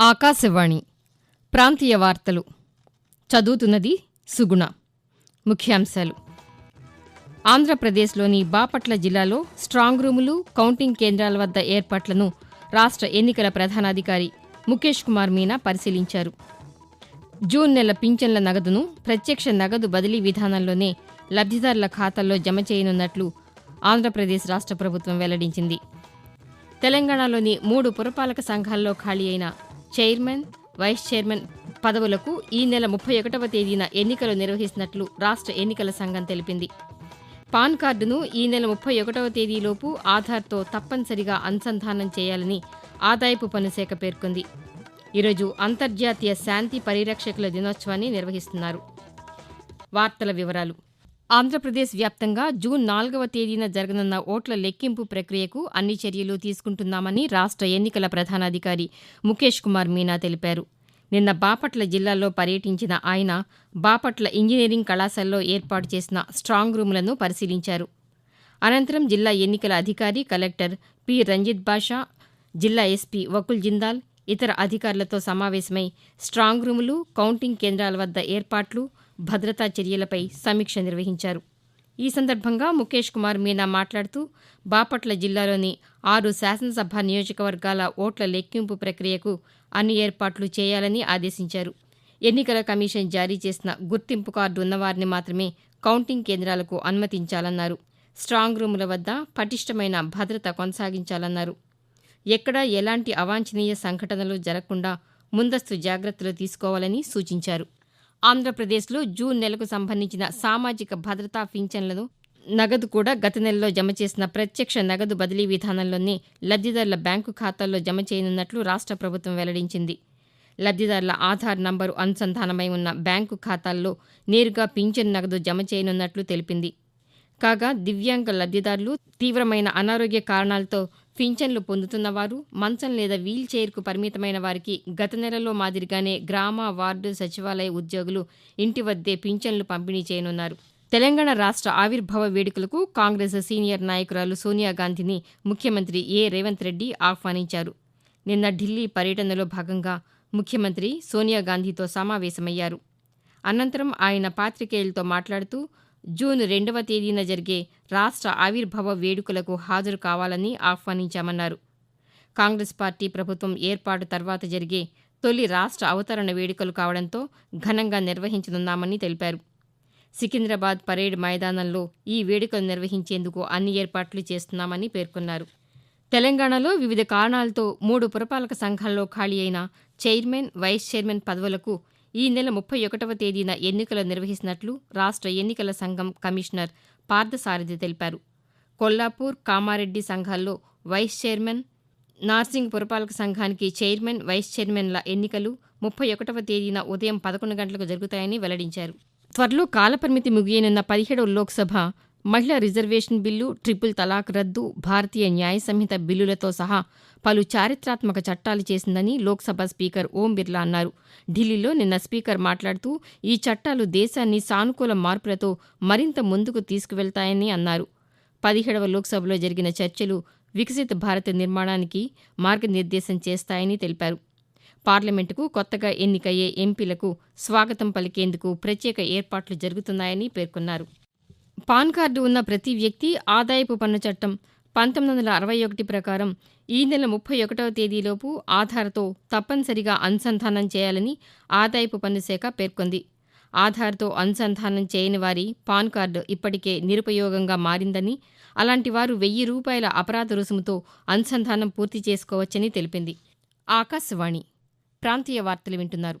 ఆకాశవాణి ప్రాంతీయ వార్తలు. చదువుతున్నది సుగుణ. ముఖ్యాంశాలు. ఆంధ్రప్రదేశ్లోని బాపట్ల జిల్లాలో స్ట్రాంగ్ రూములు కౌంటింగ్ కేంద్రాల వద్ద ఏర్పాట్లను రాష్ట్ర ఎన్నికల ప్రధానాధికారి ముఖేష్ కుమార్ మీనా పరిశీలించారు. జూన్ నెల పింఛన్ల నగదును ప్రత్యక్ష నగదు బదిలీ విధానంలోనే లబ్ధిదారుల ఖాతాల్లో జమ చేయనున్నట్లు ఆంధ్రప్రదేశ్ రాష్ట్ర ప్రభుత్వం వెల్లడించింది. తెలంగాణలోని మూడు పురపాలక సంఘాల్లో ఖాళీ అయిన చైర్మన్ వైస్ చైర్మన్ పదవులకు ఈ నెల ముప్పై ఒకటవ తేదీన ఎన్నికలు నిర్వహిస్తున్నట్లు రాష్ట్ర ఎన్నికల సంఘం తెలిపింది. పాన్ కార్డును ఈ నెల ముప్పై ఒకటవ తేదీలోపు ఆధార్తో తప్పనిసరిగా అనుసంధానం చేయాలని ఆదాయపు పన్ను శాఖ పేర్కొంది. ఈరోజు అంతర్జాతీయ శాంతి పరిరక్షకుల దినోత్సవాన్ని నిర్వహిస్తున్నారు. వార్తల వివరాలు. ఆంధ్రప్రదేశ్ వ్యాప్తంగా జూన్ నాలుగవ తేదీన జరగనున్న ఓట్ల లెక్కింపు ప్రక్రియకు అన్ని చర్యలు తీసుకుంటున్నామని రాష్ట్ర ఎన్నికల ప్రధానాధికారి ముఖేష్ కుమార్ మీనా తెలిపారు. నిన్న బాపట్ల జిల్లాలో పర్యటించిన ఆయన బాపట్ల ఇంజనీరింగ్ కళాశాలలో ఏర్పాటు చేసిన స్ట్రాంగ్ రూములను పరిశీలించారు. అనంతరం జిల్లా ఎన్నికల అధికారి కలెక్టర్ పి రంజిత్ బాషా జిల్లా ఎస్పీ వకుల్ జిందాల్ ఇతర అధికారులతో సమావేశమై స్ట్రాంగ్ రూములు కౌంటింగ్ కేంద్రాల వద్ద ఏర్పాట్లు భద్రతా చర్యలపై సమీక్ష నిర్వహించారు. ఈ సందర్భంగా ముఖేష్ కుమార్ మీనా మాట్లాడుతూ బాపట్ల జిల్లాలోని ఆరు శాసనసభ నియోజకవర్గాల ఓట్ల లెక్కింపు ప్రక్రియకు అన్ని ఏర్పాట్లు చేయాలని ఆదేశించారు. ఎన్నికల కమిషన్ జారీ చేసిన గుర్తింపు కార్డు ఉన్నవారిని మాత్రమే కౌంటింగ్ కేంద్రాలకు అనుమతించాలన్నారు. స్ట్రాంగ్ రూముల వద్ద పటిష్టమైన భద్రత కొనసాగించాలన్నారు. ఎక్కడా ఎలాంటి అవాంఛనీయ సంఘటనలు జరగకుండా ముందస్తు జాగ్రత్తలు తీసుకోవాలని సూచించారు. ఆంధ్రప్రదేశ్లో జూన్ నెలకు సంబంధించిన సామాజిక భద్రతా పింఛన్లను నగదు కూడా గత నెలలో జమ చేసిన ప్రత్యక్ష నగదు బదిలీ విధానంలోనే లబ్దిదారుల బ్యాంకు ఖాతాల్లో జమ చేయనున్నట్లు రాష్ట్ర ప్రభుత్వం వెల్లడించింది. లబ్దిదారుల ఆధార్ నంబరు అనుసంధానమై ఉన్న బ్యాంకు ఖాతాల్లో నేరుగా పింఛన్ నగదు జమ చేయనున్నట్లు తెలిపింది. కాగా దివ్యాంగ లబ్ధిదారులు తీవ్రమైన అనారోగ్య కారణాలతో పింఛన్లు పొందుతున్నవారు మంచం లేదా వీల్ చైర్కు పరిమితమైన వారికి గత నెలలో మాదిరిగానే గ్రామ వార్డు సచివాలయ ఉద్యోగులు ఇంటి వద్దే పింఛన్లు పంపిణీ చేయనున్నారు. తెలంగాణ రాష్ట్ర ఆవిర్భావ వేడుకలకు కాంగ్రెస్ సీనియర్ నాయకురాలు సోనియా గాంధీని ముఖ్యమంత్రి ఏ. రేవంత్ రెడ్డి ఆహ్వానించారు. నిన్న ఢిల్లీ పర్యటనలో భాగంగా ముఖ్యమంత్రి సోనియా గాంధీతో సమావేశమయ్యారు. అనంతరం ఆయన పాత్రికేయులతో మాట్లాడుతూ జూన్ రెండవ తేదీన జరిగే రాష్ట్ర ఆవిర్భావ వేడుకలకు హాజరు కావాలని ఆహ్వానించామన్నారు. కాంగ్రెస్ పార్టీ ప్రభుత్వం ఏర్పాటు తర్వాత జరిగే తొలి రాష్ట్ర అవతరణ వేడుకలు కావడంతో ఘనంగా నిర్వహించనున్నామని తెలిపారు. సికింద్రాబాద్ పరేడ్ మైదానంలో ఈ వేడుకలు నిర్వహించేందుకు అన్ని ఏర్పాట్లు చేస్తున్నామని పేర్కొన్నారు. తెలంగాణలో వివిధ కారణాలతో మూడు పురపాలక సంఘాల్లో ఖాళీ అయిన చైర్మన్ వైస్ చైర్మన్ పదవులకు ఈ నెల ముప్పై ఒకటవ తేదీన ఎన్నికలు నిర్వహిస్తున్నట్లు రాష్ట్ర ఎన్నికల సంఘం కమిషనర్ పార్థసారథి తెలిపారు. కొల్లాపూర్ కామారెడ్డి సంఘాల్లో వైస్ చైర్మన్ నార్సింగ్ పురపాలక సంఘానికి చైర్మన్ వైస్ చైర్మన్ల ఎన్నికలు ముప్పై ఒకటవ తేదీన ఉదయం పదకొండు గంటలకు జరుగుతాయని వెల్లడించారు. త్వరలో కాలపరిమితి ముగియనున్న పదిహేడవ లోక్సభ మహిళా రిజర్వేషన్ బిల్లు ట్రిపుల్ తలాక్ రద్దు భారతీయ న్యాయ సంహిత బిల్లులతో సహా పలు చారిత్రాత్మక చట్టాలు చేసిందని లోక్సభ స్పీకర్ ఓం బిర్లా అన్నారు. ఢిల్లీలో నిన్న స్పీకర్ మాట్లాడుతూ ఈ చట్టాలు దేశాన్ని సానుకూల మార్పులతో మరింత ముందుకు తీసుకువెళ్తాయని అన్నారు. పదిహేడవ లోక్సభలో జరిగిన చర్చలు వికసిత భారత్ నిర్మాణానికి మార్గనిర్దేశం చేస్తాయని తెలిపారు. పార్లమెంటుకు కొత్తగా ఎన్నికయ్యే ఎంపీలకు స్వాగతం పలికేందుకు ప్రత్యేక ఏర్పాట్లు జరుగుతున్నాయని పేర్కొన్నారు. పాన్ కార్డు ఉన్న ప్రతి వ్యక్తి ఆదాయపు పన్ను చట్టం పంతొమ్మిది వందల అరవై ఒకటి ప్రకారం ఈ నెల ముప్పై ఒకటవ తేదీలోపు ఆధార్తో తప్పనిసరిగా అనుసంధానం చేయాలని ఆదాయపు పన్ను శాఖ పేర్కొంది. ఆధార్తో అనుసంధానం చేయని వారి పాన్ కార్డు ఇప్పటికే నిరుపయోగంగా మారిందని అలాంటి వారు వెయ్యి రూపాయల అపరాధ రుసుముతో అనుసంధానం పూర్తి చేసుకోవచ్చని తెలిపింది. ఆకాశవాణి. ప్రాంతీయ వార్తలు వింటున్నారు.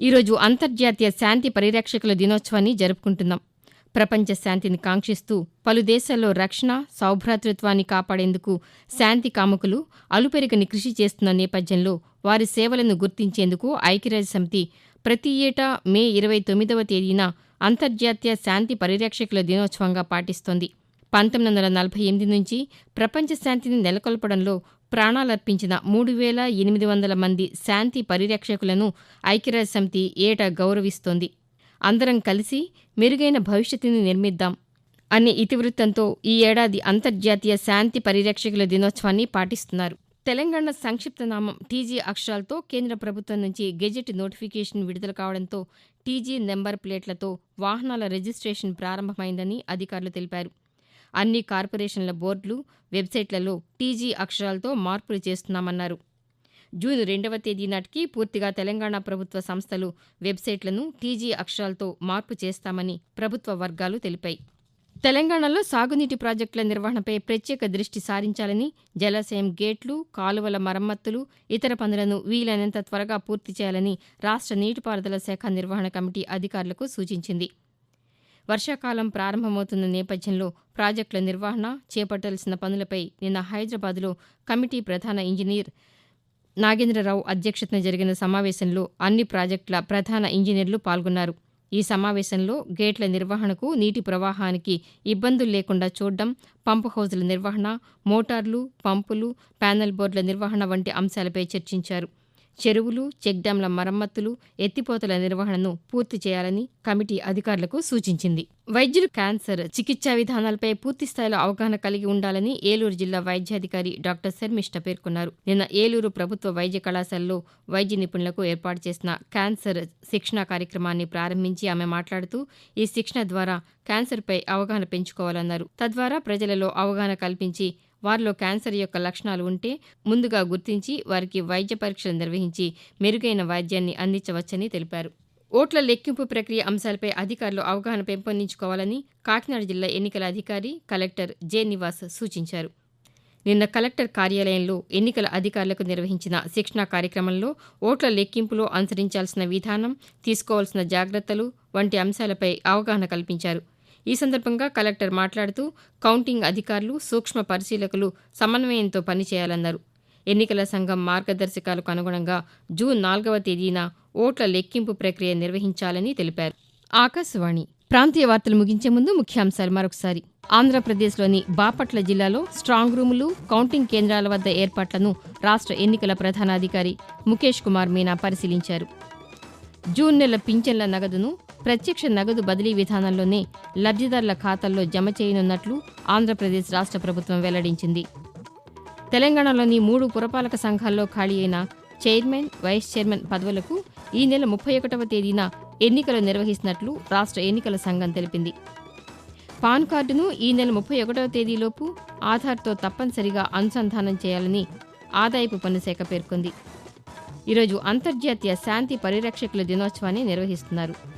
ఈరోజు అంతర్జాతీయ శాంతి పరిరక్షకుల దినోత్సవాన్ని జరుపుకుంటున్నాం. ప్రపంచ శాంతిని కాంక్షిస్తూ పలు దేశాల్లో రక్షణ సౌభ్రాతృత్వాన్ని కాపాడేందుకు శాంతి కాముకులు అలుపెరగని కృషి చేస్తున్న నేపథ్యంలో వారి సేవలను గుర్తించేందుకు ఐక్యరాజ్య సమితి ప్రతి ఏటా మే ఇరవై తొమ్మిదవ తేదీన అంతర్జాతీయ శాంతి పరిరక్షకుల దినోత్సవంగా పాటిస్తోంది. పంతొమ్మిది వందల నలభై ఎనిమిది నుంచి ప్రపంచ శాంతిని నెలకొల్పడంలో ప్రాణాలర్పించిన మూడు వేల ఎనిమిది వందల మంది శాంతి పరిరక్షకులను ఐక్యరాజ్యసమితి ఏటా గౌరవిస్తోంది. అందరం కలిసి మెరుగైన భవిష్యత్తుని నిర్మిద్దాం అనే ఇతివృత్తంతో ఈ ఏడాది అంతర్జాతీయ శాంతి పరిరక్షకుల దినోత్సవాన్ని పాటిస్తున్నారు. తెలంగాణ సంక్షిప్త నామం టీజీ అక్షరాలతో కేంద్ర ప్రభుత్వం నుంచి గెజెట్ నోటిఫికేషన్ విడుదల కావడంతో టీజీ నెంబర్ ప్లేట్లతో వాహనాల రిజిస్ట్రేషన్ ప్రారంభమైందని అధికారులు తెలిపారు. అన్ని కార్పొరేషన్ల బోర్డులు వెబ్సైట్లలో టీజీ అక్షరాలతో మార్పులు చేస్తున్నామన్నారు. జూన్ రెండవ తేదీ నాటికి పూర్తిగా తెలంగాణ ప్రభుత్వ సంస్థలు వెబ్సైట్లను టీజీ అక్షరాలతో మార్పు చేస్తామని ప్రభుత్వ వర్గాలు తెలిపాయి. తెలంగాణలో సాగునీటి ప్రాజెక్టుల నిర్వహణపై ప్రత్యేక దృష్టి సారించాలని జలాశయం గేట్లు కాలువల మరమ్మతులు ఇతర పనులను వీలైనంత త్వరగా పూర్తి చేయాలని రాష్ట్ర నీటిపారుదల శాఖ నిర్వహణ కమిటీ అధికారులకు సూచించింది. వర్షాకాలం ప్రారంభమవుతున్న నేపథ్యంలో ప్రాజెక్టుల నిర్వహణ చేపట్టాల్సిన పనులపై నిన్న హైదరాబాద్లో కమిటీ ప్రధాన ఇంజనీర్ నాగేంద్రరావు అధ్యక్షతన జరిగిన సమావేశంలో అన్ని ప్రాజెక్టుల ప్రధాన ఇంజనీర్లు పాల్గొన్నారు. ఈ సమావేశంలో గేట్ల నిర్వహణకు నీటి ప్రవాహానికి ఇబ్బందులు లేకుండా చూడడం పంపు హౌజుల నిర్వహణ మోటార్లు పంపులు ప్యానెల్ బోర్డుల నిర్వహణ వంటి అంశాలపై చర్చించారు. చెరువులు చెక్డ్యాంల మరమ్మతులు ఎత్తిపోతల నిర్వహణను పూర్తి చేయాలని కమిటీ అధికారులకు సూచించింది. వైద్యులు క్యాన్సర్ చికిత్సా విధానాలపై పూర్తి స్థాయిలో అవగాహన కలిగి ఉండాలని ఏలూరు జిల్లా వైద్యాధికారి డాక్టర్ శర్మిష్ట పేర్కొన్నారు. నిన్న ఏలూరు ప్రభుత్వ వైద్య కళాశాలలో వైద్య నిపుణులకు ఏర్పాటు చేసిన క్యాన్సర్ శిక్షణ కార్యక్రమాన్ని ప్రారంభించి ఆమె మాట్లాడుతూ ఈ శిక్షణ ద్వారా క్యాన్సర్పై అవగాహన పెంచుకోవాలన్నారు. తద్వారా ప్రజలలో అవగాహన కల్పించి వారిలో క్యాన్సర్ యొక్క లక్షణాలు ఉంటే ముందుగా గుర్తించి వారికి వైద్య పరీక్షలు నిర్వహించి మెరుగైన వైద్యాన్ని అందించవచ్చని తెలిపారు. ఓట్ల లెక్కింపు ప్రక్రియ అంశాలపై అధికారులు అవగాహన పెంపొందించుకోవాలని కాకినాడ జిల్లా ఎన్నికల అధికారి కలెక్టర్ జె నివాస్ సూచించారు. నిన్న కలెక్టర్ కార్యాలయంలో ఎన్నికల అధికారులకు నిర్వహించిన శిక్షణా కార్యక్రమంలో ఓట్ల లెక్కింపులో అనుసరించాల్సిన విధానం తీసుకోవాల్సిన జాగ్రత్తలు వంటి అంశాలపై అవగాహన కల్పించారు. ఈ సందర్భంగా కలెక్టర్ మాట్లాడుతూ కౌంటింగ్ అధికారులు సూక్ష్మ పరిశీలకులు సమన్వయంతో పనిచేయాలన్నారు. ఎన్నికల సంఘం మార్గదర్శకాలకు అనుగుణంగా జూన్ నాలుగవ తేదీన ఓట్ల లెక్కింపు ప్రక్రియ నిర్వహించాలని తెలిపారు. ఆకాశవాణి ప్రాంతీయ వార్తలు ముగించే ముందు ముఖ్యాంశాలు మరొకసారి. ఆంధ్రప్రదేశ్లోని బాపట్ల జిల్లాలో స్ట్రాంగ్ రూములు కౌంటింగ్ కేంద్రాల వద్ద ఏర్పాట్లను రాష్ట్ర ఎన్నికల ప్రధానాధికారి ముఖేష్ కుమార్ మీనా పరిశీలించారు. జూన్ నెల పింఛన్ల నగదును ప్రత్యక్ష నగదు బదిలీ విధానంలోనే లబ్ధిదారుల ఖాతాల్లో జమ చేయనున్నట్లు ఆంధ్రప్రదేశ్ రాష్ట్ర ప్రభుత్వం వెల్లడించింది. తెలంగాణలోని మూడు పురపాలక సంఘాల్లో ఖాళీ అయిన చైర్మన్ వైస్ చైర్మన్ పదవులకు ఈ నెల ముప్పై ఒకటవ తేదీన ఎన్నికలు నిర్వహిస్తున్నట్లు రాష్ట్ర ఎన్నికల సంఘం తెలిపింది. పాన్ కార్డును ఈ నెల ముప్పై ఒకటవ తేదీలోపు ఆధార్తో తప్పనిసరిగా అనుసంధానం చేయాలని ఆదాయపు పన్ను శాఖ పేర్కొంది. ఈరోజు అంతర్జాతీయ శాంతి పరిరక్షకుల దినోత్సవాన్ని నిర్వహిస్తున్నారు.